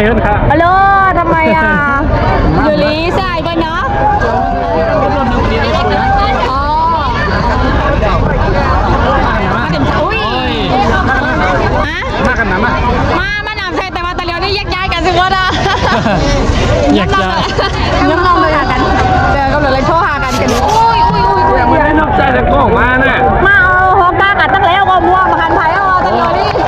อ้าวทำไมอะอยู่ลี yun ka. Alo, ramaya. Yuli, sa iba na? Nhạc ra Nhạc ra ใจแต่ก็ออกมาน่ะมาเอาฮอกก้ากัดตั้งแล้วก็ม่วงประคันไผ่เอาตั้งอยู่นี่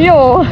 哟